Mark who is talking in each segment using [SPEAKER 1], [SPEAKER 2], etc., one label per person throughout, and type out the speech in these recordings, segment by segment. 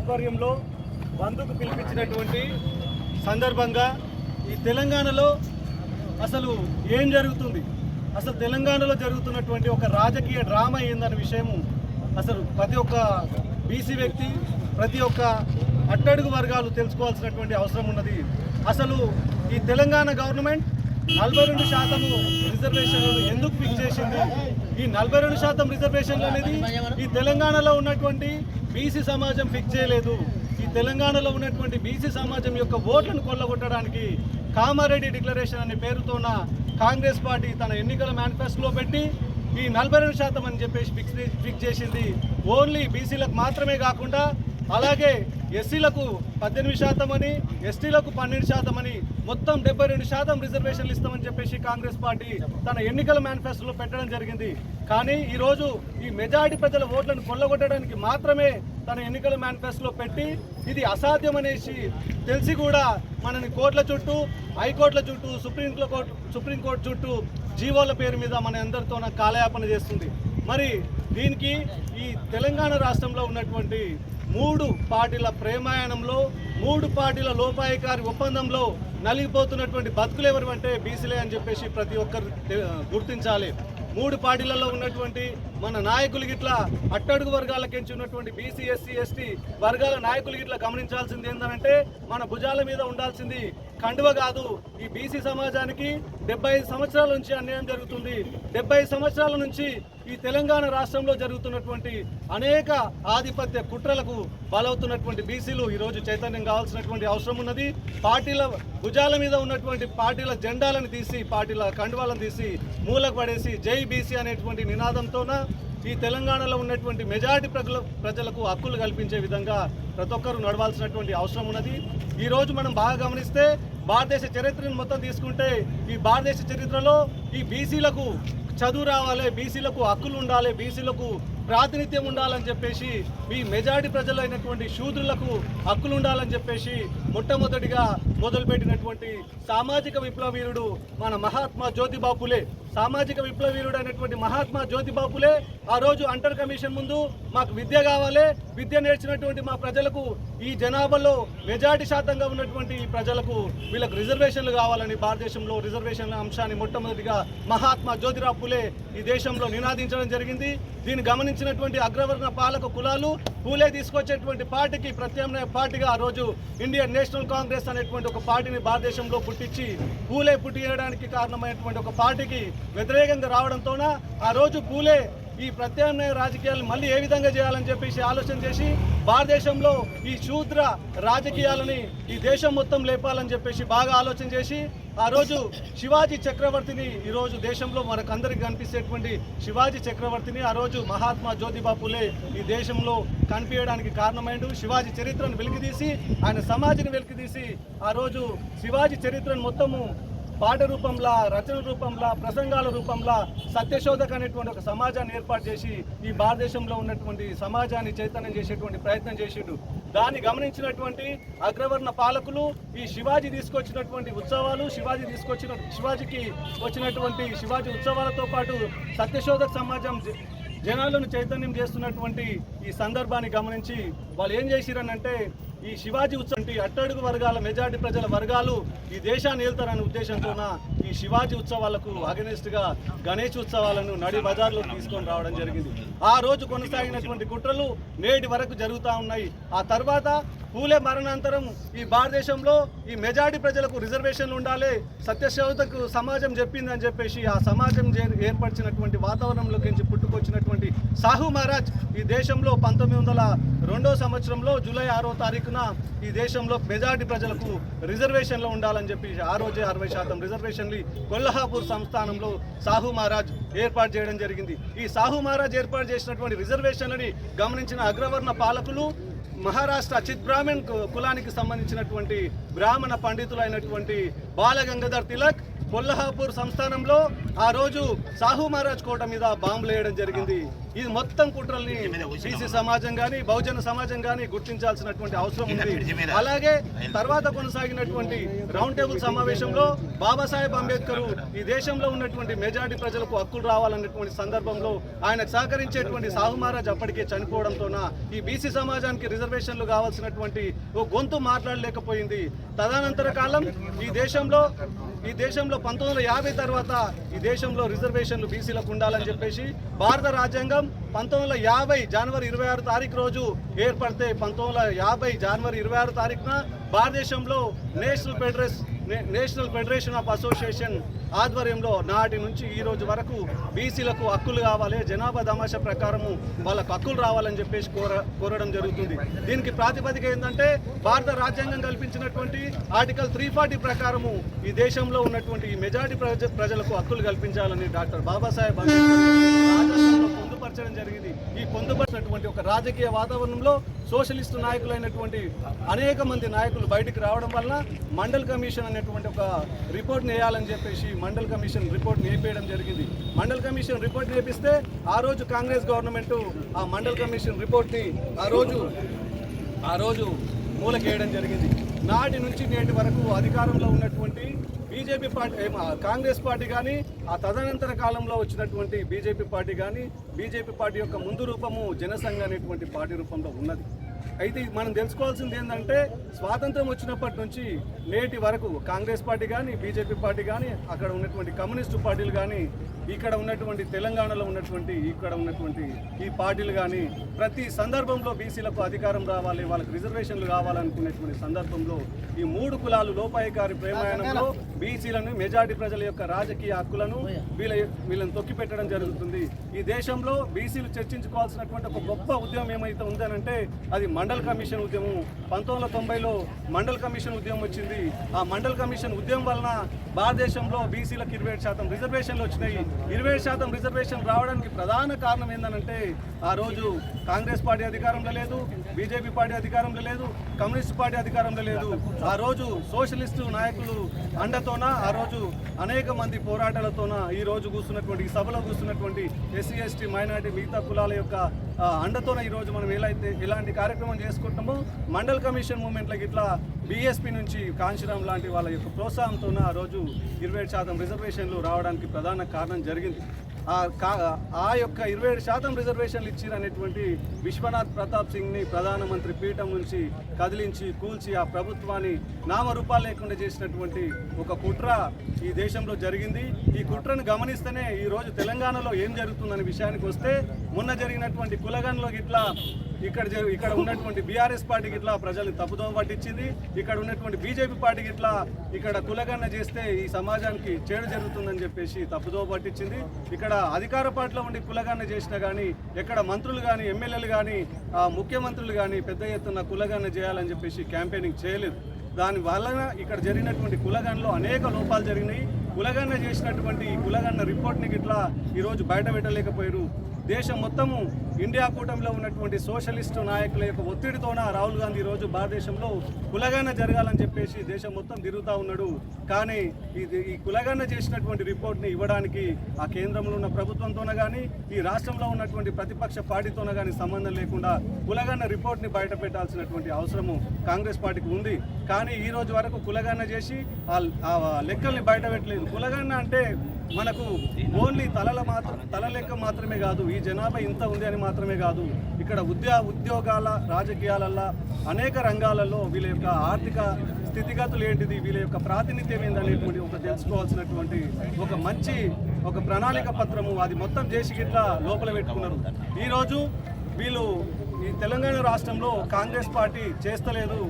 [SPEAKER 1] ఆధ్వర్యంలో బంధుకు పిలిపించినటువంటి సందర్భంగా ఈ తెలంగాణలో అసలు ఏం జరుగుతుంది? అసలు తెలంగాణలో జరుగుతున్నటువంటి ఒక రాజకీయ డ్రామా ఏందన్న విషయము అసలు ప్రతి ఒక్క బీసీ వ్యక్తి ప్రతి ఒక్క అట్టడుగు వర్గాలు తెలుసుకోవాల్సినటువంటి అవసరం ఉన్నది. అసలు ఈ తెలంగాణ గవర్నమెంట్ నలభై రెండు శాతము రిజర్వేషన్లను ఎందుకు ఫిక్స్ చేసింది? ఈ నలభై రెండు శాతం రిజర్వేషన్లు అనేది ఈ తెలంగాణలో ఉన్నటువంటి బీసీ సమాజం ఫిక్స్ చేయలేదు. ఈ తెలంగాణలో ఉన్నటువంటి బీసీ సమాజం యొక్క ఓట్లను కొల్లగొట్టడానికి కామారెడ్డి డిక్లరేషన్ అనే పేరుతోన కాంగ్రెస్ పార్టీ తన ఎన్నికల మేనిఫెస్టోలో పెట్టి ఈ నలభై రెండు శాతం అని చెప్పేసి ఫిక్స్ ఫిక్స్ చేసింది. ఓన్లీ బీసీలకు మాత్రమే కాకుండా అలాగే ఎస్సీలకు పద్దెనిమిది శాతం అని ఎస్టీలకు పన్నెండు శాతం అని మొత్తం డెబ్బై రెండు శాతం రిజర్వేషన్లు ఇస్తామని చెప్పేసి కాంగ్రెస్ పార్టీ తన ఎన్నికల మేనిఫెస్టోలో పెట్టడం జరిగింది. కానీ ఈరోజు ఈ మెజారిటీ ప్రజల ఓట్లను కొల్లగొట్టడానికి మాత్రమే తన ఎన్నికల మేనిఫెస్టోలో పెట్టి ఇది అసాధ్యం అనేసి తెలిసి కూడా మనని కోర్టుల చుట్టూ హైకోర్టుల చుట్టూ సుప్రీం కోర్టు సుప్రీంకోర్టు చుట్టూ జీవోల పేరు మీద మన అందరితో కాలయాపన చేస్తుంది. మరి దీనికి ఈ తెలంగాణ రాష్ట్రంలో ఉన్నటువంటి మూడు పార్టీల ప్రేమాయణంలో మూడు పార్టీల లోపాయకారి ఒప్పందంలో నలిగిపోతున్నటువంటి బతుకులు ఎవరు అంటే బీసీలే అని చెప్పేసి ప్రతి ఒక్కరు గుర్తించాలి. మూడు పార్టీలలో ఉన్నటువంటి మన నాయకులు గిట్లా అట్టడుగు వర్గాలకించి ఉన్నటువంటి బీసీ ఎస్సీ ఎస్టీ వర్గాల నాయకులు గిట్లా గమనించాల్సింది ఏంటంటే మన భుజాల మీద ఉండాల్సింది కండువ కాదు ఈ బీసీ సమాజానికి డెబ్బై ఐదు సంవత్సరాల నుంచి అన్యాయం జరుగుతుంది. డెబ్బై సంవత్సరాల నుంచి ఈ తెలంగాణ రాష్ట్రంలో జరుగుతున్నటువంటి అనేక ఆధిపత్య కుట్రలకు బలవుతున్నటువంటి బీసీలు ఈరోజు చైతన్యం కావాల్సినటువంటి అవసరం ఉన్నది. పార్టీల భుజాల మీద ఉన్నటువంటి పార్టీల జెండాలను తీసి పార్టీల కండువాలను తీసి మూలకు పడేసి జై బీసీ అనేటువంటి నినాదంతోన ఈ తెలంగాణలో ఉన్నటువంటి మెజారిటీ ప్రజల ప్రజలకు హక్కులు కల్పించే విధంగా ప్రతి ఒక్కరూ నడవాల్సినటువంటి అవసరం ఉన్నది. ఈ రోజు మనం బాగా గమనిస్తే భారతదేశ చరిత్రను మొత్తం తీసుకుంటే ఈ భారతదేశ చరిత్రలో ఈ బీసీలకు చదువు రావాలి బీసీలకు హక్కులు ఉండాలి బీసీలకు ప్రాతినిధ్యం ఉండాలని చెప్పేసి మీ మెజారిటీ ప్రజలైనటువంటి శూద్రులకు హక్కులు ఉండాలని చెప్పేసి మొట్టమొదటిగా మొదలుపెట్టినటువంటి సామాజిక విప్లవీరుడు మన మహాత్మా జ్యోతిబా పులే సామాజిక విప్లవీరుడు అయినటువంటి మహాత్మా జ్యోతిబా పులే ఆ రోజు అంటర్ కమిషన్ ముందు మాకు విద్య కావాలి. విద్య నేర్చినటువంటి మా ప్రజలకు ఈ జనాభాలో మెజారిటీ శాతంగా ఉన్నటువంటి ఈ ప్రజలకు వీళ్ళకు రిజర్వేషన్లు కావాలని భారతదేశంలో రిజర్వేషన్ల అంశాన్ని మొట్టమొదటిగా మహాత్మా జ్యోతిరావు పులే ఈ దేశంలో నినాదించడం జరిగింది. దీన్ని గమనించినటువంటి అగ్రవర్ణ పాలక కులాలు పూలే తీసుకొచ్చేటువంటి పార్టీకి ప్రత్యామ్నాయ పార్టీగా ఆ రోజు ఇండియన్ నేషనల్ కాంగ్రెస్ అనేటువంటి ఒక పార్టీని భారతదేశంలో పుట్టించి పూలే పుట్టియడానికి కారణమైనటువంటి ఒక పార్టీకి వ్యతిరేకంగా రావడంతోన ఆ రోజు పూలే ఈ ప్రత్యామ్నాయ రాజకీయాలు మళ్ళీ ఏ విధంగా చేయాలని చెప్పేసి ఆలోచన చేసి భారతదేశంలో ఈ శూద్ర రాజకీయాలని ఈ దేశం మొత్తం లేపాలని చెప్పేసి బాగా ఆలోచన చేసి ఆ రోజు శివాజీ చక్రవర్తిని ఈరోజు దేశంలో మనకందరికి కనిపించేటువంటి శివాజీ చక్రవర్తిని ఆ రోజు మహాత్మా జ్యోతిబా పులే ఈ దేశంలో కనిపించడానికి కారణమైండు. శివాజీ చరిత్రను వెలికితీసి ఆయన సమాజాన్ని వెలికితీసి ఆ రోజు శివాజీ చరిత్రను మొత్తము పాట రూపంలో రచన రూపంలో ప్రసంగాల రూపంలో సత్యశోధక అనేటువంటి ఒక సమాజాన్ని ఏర్పాటు చేసి ఈ భారతదేశంలో ఉన్నటువంటి సమాజాన్ని చైతన్యం చేసేటువంటి ప్రయత్నం చేసిండు. దాన్ని గమనించినటువంటి అగ్రవర్ణ పాలకులు ఈ శివాజీ తీసుకొచ్చినటువంటి ఉత్సవాలు శివాజీ తీసుకొచ్చిన శివాజీకి వచ్చినటువంటి శివాజీ ఉత్సవాలతో పాటు సత్యశోధక సమాజం జ- జనాలను చైతన్యం చేస్తున్నటువంటి ఈ సందర్భాన్ని గమనించి వాళ్ళు ఏం చేసిరనంటే ఈ శివాజీ ఉత్సవం అట్టడుగు వర్గాల మెజారిటీ ప్రజల వర్గాలు ఈ దేశాన్ని వెళ్తారనే ఉద్దేశంతోన ఈ శివాజీ ఉత్సవాలకు అగనెస్ట్గా గణేష్ ఉత్సవాలను నడి బజార్లో తీసుకొని రావడం జరిగింది. ఆ రోజు కొనసాగినటువంటి కుట్రలు నేటి వరకు జరుగుతూ ఉన్నాయి. ఆ తర్వాత పూలే మరణాంతరం ఈ భారతదేశంలో ఈ మెజారిటీ ప్రజలకు రిజర్వేషన్లు ఉండాలి సత్యశోధకు సమాజం చెప్పింది అని చెప్పేసి ఆ సమాజం ఏర్పరిచినటువంటి వాతావరణంలోకి నుంచి పుట్టుకొచ్చినటువంటి సాహు మహారాజ్ ఈ దేశంలో పంతొమ్మిది వందల రెండో సంవత్సరంలో జూలై ఆరో తారీఖున ఈ దేశంలో మెజారిటీ ప్రజలకు రిజర్వేషన్లు ఉండాలని చెప్పి ఆ రోజే అరవై శాతం రిజర్వేషన్లు కొల్హాపూర్ సంస్థానంలో సాహు మహారాజ్ ఏర్పాటు చేయడం జరిగింది. ఈ సాహు మహారాజ్ ఏర్పాటు చేసినటువంటి రిజర్వేషన్లని గమనించిన అగ్రవర్ణ పాలకులు మహారాష్ట్ర చిత్ బ్రాహ్మణ్ కులానికి సంబంధించినటువంటి బ్రాహ్మణ పండితులైనటువంటి బాలగంగాధర్ తిలక్ కొల్హాపూర్ సంస్థానంలో ఆ రోజు సాహు మహారాజ్ కోట మీద బాంబులు వేయడం జరిగింది. ఇది మొత్తం కుట్రల్ని బీసీ సమాజం కానీ బహుజన సమాజం కానీ గుర్తించాల్సినటువంటి అవసరం ఉంది. అలాగే తర్వాత కొనసాగినటువంటి రౌండ్ టేబుల్ సమావేశంలో బాబాసాహెబ్ అంబేద్కర్ ఈ దేశంలో ఉన్నటువంటి మెజారిటీ ప్రజలకు హక్కులు రావాలన్నటువంటి సందర్భంలో ఆయనకు సహకరించేటువంటి సాహు మహారాజ్ అప్పటికే చనిపోవడంతోన ఈ బీసీ సమాజానికి రిజర్వేషన్లు కావాల్సినటువంటి ఓ గొంతు మాట్లాడలేకపోయింది. తదనంతర కాలం ఈ దేశంలో ఈ దేశంలో పంతొమ్మిది యాభై తర్వాత ఈ దేశంలో రిజర్వేషన్లు బీసీలకు ఉండాలని చెప్పేసి భారత రాజ్యాంగం పంతొమ్మిది యాభై జనవరి ఇరవై ఆరు తారీఖు రోజు ఏర్పడితే పంతొమ్మిది యాభై జనవరి ఇరవై ఆరు తారీఖున భారతదేశంలో national federation national federation of association ఆధ్వర్యంలో నాటి నుంచి ఈ రోజు వరకు బీసీలకు హక్కులు కావాలి జనాభా దమాష ప్రకారము వాళ్ళకు హక్కులు రావాలని చెప్పేసి కోర కోరడం జరుగుతుంది. దీనికి ప్రాతిపదిక ఏంటంటే భారత రాజ్యాంగం కల్పించినటువంటి ఆర్టికల్ త్రీ ఫార్టీ ప్రకారము ఈ దేశంలో ఉన్నటువంటి ఈ మెజారిటీ ప్రజ ప్రజలకు హక్కులు కల్పించాలని డాక్టర్ బాబాసాహెబ్ అంబేద్కర్ పొందుపరచడం జరిగింది. ఈ పొందుపరిచినటువంటి ఒక రాజకీయ వాతావరణంలో సోషలిస్టు నాయకులైనటువంటి అనేక మంది నాయకులు బయటికి రావడం వలన మండల్ కమిషన్ అనేటువంటి ఒక రిపోర్ట్ వేయాలని చెప్పేసి మండల్ కమిషన్ రిపోర్ట్ నేపేయడం జరిగింది. మండల్ కమిషన్ రిపోర్ట్ నేపిస్తే ఆ రోజు కాంగ్రెస్ గవర్నమెంట్ ఆ మండల్ కమిషన్ రిపోర్ట్ని ఆ రోజు ఆ రోజు మూలకేయడం జరిగింది. నాటి నుంచి నేటి వరకు అధికారంలో ఉన్నటువంటి బీజేపీ పార్టీ కాంగ్రెస్ పార్టీ కానీ ఆ తదనంతర కాలంలో వచ్చినటువంటి బీజేపీ పార్టీ కానీ బీజేపీ పార్టీ యొక్క ముందు రూపము జనసంఘ అనేటువంటి పార్టీ రూపంలో ఉన్నది. అయితే మనం తెలుసుకోవాల్సింది ఏంటంటే స్వాతంత్రం వచ్చినప్పటి నుంచి నేటి వరకు కాంగ్రెస్ పార్టీ కానీ బీజేపీ పార్టీ కానీ అక్కడ ఉన్నటువంటి కమ్యూనిస్టు పార్టీలు కానీ ఇక్కడ ఉన్నటువంటి తెలంగాణలో ఉన్నటువంటి ఇక్కడ ఉన్నటువంటి ఈ పార్టీలు కానీ ప్రతి సందర్భంలో బీసీలకు అధికారం రావాలి వాళ్ళకి రిజర్వేషన్లు కావాలనుకునేటువంటి సందర్భంలో ఈ మూడు కులాలు లోపాయికారి ప్రేమాయణంలో బీసీలను మెజార్టీ ప్రజల యొక్క రాజకీయ హక్కులను వీళ్ళ వీళ్ళని తొక్కిపెట్టడం జరుగుతుంది. ఈ దేశంలో బీసీలు చర్చించుకోవాల్సినటువంటి ఒక గొప్ప ఉద్యమం ఏమైతే ఉందనంటే అది మండల్ కమిషన్ ఉద్యమం. పంతొమ్మిది వందల తొంభైలో మండల్ కమిషన్ ఉద్యమం వచ్చింది. ఆ మండల్ కమిషన్ ఉద్యమం వలన భారతదేశంలో బీసీలకు ఇరవై ఏడు శాతం రిజర్వేషన్లు వచ్చినాయి. ఇరవై శాతం రిజర్వేషన్ రావడానికి ప్రధాన కారణం ఏంటంటే ఆ రోజు కాంగ్రెస్ పార్టీ అధికారంలో లేదు బీజేపీ పార్టీ అధికారంలో లేదు కమ్యూనిస్ట్ పార్టీ అధికారంలో లేదు. ఆ రోజు సోషలిస్టు నాయకులు అండతో అండతోన ఆ రోజు అనేక మంది పోరాటాలతోన ఈ రోజు కూర్చున్నటువంటి ఈ సభలో కూర్చున్నటువంటి ఎస్సీ ఎస్టీ మైనార్టీ మిగతా కులాల యొక్క అండతోన ఈ రోజు మనం ఎలా అయితే ఎలాంటి కార్యక్రమం చేసుకుంటామో మండల్ కమిషన్ మూమెంట్లకి ఇట్లా బీఎస్పీ నుంచి కాంశీరామ్ లాంటి వాళ్ళ యొక్క ప్రోత్సాహంతోన ఆ రోజు ఇరవై శాతం రిజర్వేషన్లు రావడానికి ప్రధాన కారణం జరిగింది. ఆ ఆ యొక్క ఇరవై ఏడు శాతం రిజర్వేషన్లు ఇచ్చిరనేటువంటి విశ్వనాథ్ ప్రతాప్ సింగ్ని ప్రధానమంత్రి పీఠం నుంచి కదిలించి కూల్చి ఆ ప్రభుత్వాన్ని నామరూపాలు లేకుండా చేసినటువంటి ఒక కుట్ర ఈ దేశంలో జరిగింది. ఈ కుట్రను గమనిస్తేనే ఈ రోజు తెలంగాణలో ఏం జరుగుతుందనే విషయానికి వస్తే మొన్న జరిగినటువంటి కులగన్లో ఇట్లా ఇక్కడ ఇక్కడ ఉన్నటువంటి బీఆర్ఎస్ పార్టీకి ఇట్లా ప్రజల్ని తప్పుదోవ పట్టించింది. ఇక్కడ ఉన్నటువంటి బీజేపీ పార్టీకి ఇట్లా ఇక్కడ కులగన్న చేస్తే ఈ సమాజానికి చేడు జరుగుతుందని చెప్పేసి తప్పుదోవ పట్టించింది. ఇక్కడ అధికార పార్టీలో ఉండి కులగన్న చేసినా కానీ ఎక్కడ మంత్రులు కానీ ఎమ్మెల్యేలు కానీ ముఖ్యమంత్రులు కానీ పెద్ద ఎత్తున కులగన్న చేయాలని చెప్పేసి క్యాంపెయినింగ్ చేయలేదు. దాని వలన ఇక్కడ జరిగినటువంటి కులగన్లో అనేక లోపాలు జరిగినాయి. కులగన్న చేసినటువంటి ఈ కులగన్న రిపోర్ట్ని ఇట్లా ఈరోజు బయట పెట్టలేకపోయారు దేశం మొత్తము ఇండియా కూటమిలో ఉన్నటువంటి సోషలిస్టు నాయకుల యొక్క ఒత్తిడితోన రాహుల్ గాంధీ ఈరోజు భారతదేశంలో కులగన్న జరగాలని చెప్పేసి దేశం మొత్తం తిరుగుతూ ఉన్నాడు. కానీ ఇది ఈ కులగన చేసినటువంటి రిపోర్ట్ని ఇవ్వడానికి ఆ కేంద్రంలో ఉన్న ప్రభుత్వంతోన కానీ ఈ రాష్ట్రంలో ఉన్నటువంటి ప్రతిపక్ష పార్టీతోన కానీ సంబంధం లేకుండా కులగన్న రిపోర్ట్ని బయట పెట్టాల్సినటువంటి అవసరము కాంగ్రెస్ పార్టీకి ఉంది. కానీ ఈ రోజు వరకు కులగన చేసి ఆ ఆ లెక్కల్ని బయట పెట్టలేదు కులగన్న అంటే మనకు ఓన్లీ తలల మాత్రం తల లెక్క మాత్రమే కాదు ఈ జనాభా ఇంత ఉంది అని మాత్రమే కాదు ఇక్కడ ఉద్యో ఉద్యోగాల రాజకీయాలల్లో అనేక రంగాలలో వీళ్ళ యొక్క ఆర్థిక స్థితిగతులు ఏంటిది వీళ్ళ యొక్క ప్రాతినిధ్యం ఏందనేటువంటి ఒక తెలుసుకోవాల్సినటువంటి ఒక మంచి ఒక ప్రణాళిక పత్రము అది మొత్తం చేసి గిట్లా లోపల పెట్టుకున్నారు. ఈరోజు వీళ్ళు ఈ తెలంగాణ రాష్ట్రంలో కాంగ్రెస్ పార్టీ చేస్తలేదు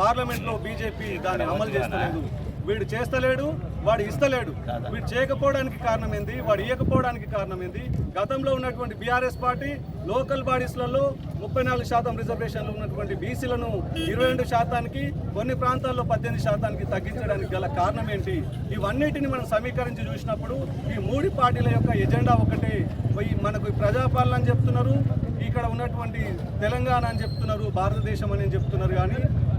[SPEAKER 1] పార్లమెంట్లో బీజేపీ దాన్ని అమలు చేస్తలేదు. వీడు చేస్తలేడు వాడు ఇస్తలేడు. వీడు చేయకపోవడానికి కారణం ఏంది? వాడు ఇవ్వకపోవడానికి కారణం ఏంది? గతంలో ఉన్నటువంటి బీఆర్ఎస్ పార్టీ లోకల్ బాడీస్లలో ముప్పై నాలుగు శాతం రిజర్వేషన్లు ఉన్నటువంటి బీసీలను ఇరవై రెండు శాతానికి కొన్ని ప్రాంతాల్లో పద్దెనిమిది శాతానికి తగ్గించడానికి గల కారణం ఏంటి? ఇవన్నిటిని మనం సమీకరించి చూసినప్పుడు ఈ మూడు పార్టీల యొక్క ఎజెండా ఒకటే. మనకు ప్రజాపాలన అని చెప్తున్నారు ఇక్కడ ఉన్నటువంటి తెలంగాణ అని చెప్తున్నారు భారతదేశం అని చెప్తున్నారు కానీ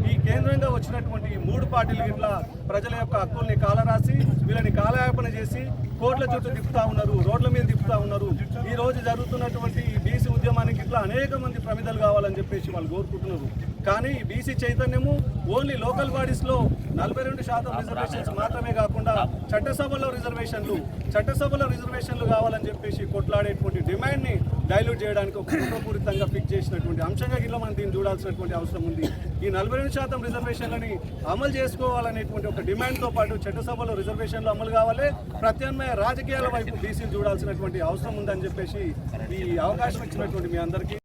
[SPEAKER 1] ఈ కేంద్రంగా వచ్చినటువంటి మూడు పార్టీలు ఇట్లా ప్రజల యొక్క హక్కుల్ని కాలరాసి వీళ్ళని కాలయాపన చేసి కోట్ల చుట్టూ తిప్పుతా ఉన్నారు రోడ్ల మీద తిప్పుతా ఉన్నారు. ఈ రోజు జరుగుతున్నటువంటి బీసీ ఉద్యమానికి ఇట్లా అనేక మంది ప్రమిదలు కావాలని చెప్పేసి వాళ్ళు కోరుకుంటున్నారు. కానీ బీసీ చైతన్యము ఓన్లీ లోకల్ బాడీస్లో నలభై రెండు శాతం రిజర్వేషన్స్ మాత్రమే కాకుండా చట్టసభలో రిజర్వేషన్లు చట్టసభలో రిజర్వేషన్లు కావాలని చెప్పేసి కొట్లాడేటువంటి డిమాండ్ని డైల్యూట్ చేయడానికి ఒక కుట్రపూరితంగా ఫిక్స్ చేసినటువంటి అంశంగా గిట్ల మనం దీన్ని చూడాల్సినటువంటి అవసరం ఉంది. ఈ నలభై శాతం రిజర్వేషన్లని అమలు చేసుకోవాలనేటువంటి ఒక డిమాండ్తో పాటు చట్టసభలో రిజర్వేషన్లు అమలు కావాలి. ప్రత్యామ్నాయ రాజకీయాల వైపు బీసీలు చూడాల్సినటువంటి అవసరం ఉందని చెప్పేసి ఈ అవకాశం ఇచ్చినటువంటి మీ అందరికీ.